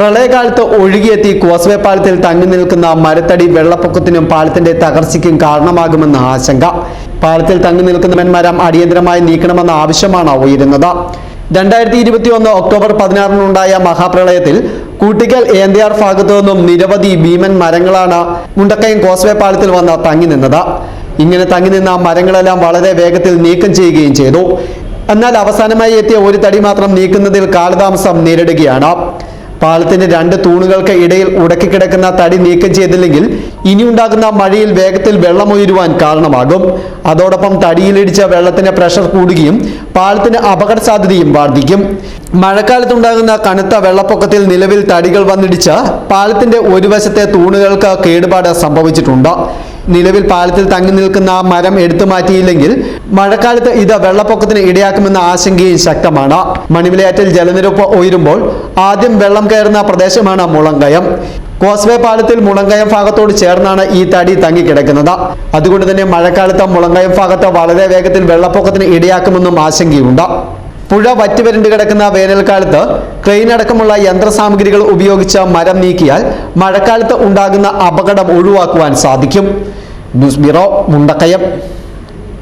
പ്രളയകാലത്ത് ഒഴുകിയെത്തി കോസ്വേ പാലത്തിൽ തങ്ങി നിൽക്കുന്ന മരത്തടി വെള്ളപ്പൊക്കത്തിനും പാലത്തിന്റെ തകർച്ചയ്ക്കും കാരണമാകുമെന്ന ആശങ്ക. പാലത്തിൽ തങ്ങി നിൽക്കുന്ന മെന്മരം അടിയന്തരമായി നീക്കണമെന്ന ആവശ്യമാണ് ഉയരുന്നത്. രണ്ടായിരത്തി ഇരുപത്തി ഒന്ന് ഒക്ടോബർ പതിനാറിനുണ്ടായ മഹാപ്രളയത്തിൽ കൂട്ടിക്കൽ ഏന്തിയാർ ഭാഗത്തു നിന്നും നിരവധി ഭീമൻ മരങ്ങളാണ് മുണ്ടക്കയം കോസ്വേ പാലത്തിൽ വന്ന് തങ്ങി നിന്നത്. ഇങ്ങനെ തങ്ങി നിന്ന മരങ്ങളെല്ലാം വളരെ വേഗത്തിൽ നീക്കം ചെയ്യുകയും ചെയ്തു. എന്നാൽ അവസാനമായി എത്തിയ ഒരു തടി മാത്രം നീക്കുന്നതിൽ കാലതാമസം നേരിടുകയാണ്. പാലത്തിന്റെ രണ്ട് തൂണുകൾക്ക് ഇടയിൽ ഉടക്കിക്കിടക്കുന്ന തടി നീക്കം ചെയ്തില്ലെങ്കിൽ ഇനിയുണ്ടാകുന്ന മഴയിൽ വേഗത്തിൽ വെള്ളം ഉയരുവാൻ കാരണമാകും. അതോടൊപ്പം തടിയിലിടിച്ച വെള്ളത്തിന്റെ പ്രഷർ കൂടുകയും പാലത്തിന് അപകട സാധ്യതയും വർദ്ധിക്കും. മഴക്കാലത്തുണ്ടാകുന്ന കനത്ത വെള്ളപ്പൊക്കത്തിൽ നിലവിൽ തടികൾ വന്നിടിച്ച് പാലത്തിന്റെ ഒരു വശത്തെ തൂണുകൾക്ക് കേടുപാട് സംഭവിച്ചിട്ടുണ്ട്. നിലവിൽ പാലത്തിൽ തങ്ങി നിൽക്കുന്ന മരം എടുത്തു മാറ്റിയില്ലെങ്കിൽ മഴക്കാലത്ത് ഇത് വെള്ളപ്പൊക്കത്തിന് ഇടയാക്കുമെന്ന ആശങ്കയും ശക്തമാണ്. മണിമലയാറ്റിൽ ജലനിരപ്പ് ഉയരുമ്പോൾ ആദ്യം വെള്ളം കയറുന്ന പ്രദേശമാണ് മുളങ്കയം. കോസ്വേ പാലത്തിൽ മുളങ്കയം ഭാഗത്തോട് ചേർന്നാണ് ഈ തടി തങ്ങിക്കിടക്കുന്നത്. അതുകൊണ്ട് തന്നെ മഴക്കാലത്ത് മുളങ്കയം ഭാഗത്ത് വളരെ വേഗത്തിൽ വെള്ളപ്പൊക്കത്തിന് ഇടയാക്കുമെന്നും ആശങ്കയുണ്ട്. പുഴ വറ്റിവരണ്ട് കിടക്കുന്ന വേനൽക്കാലത്ത് ക്രെയിൻ അടക്കമുള്ള യന്ത്രസാമഗ്രികൾ ഉപയോഗിച്ച് മരം നീക്കിയാൽ മഴക്കാലത്ത് ഉണ്ടാകുന്ന അപകടം ഒഴിവാക്കുവാൻ സാധിക്കും. busbiro munda kayap.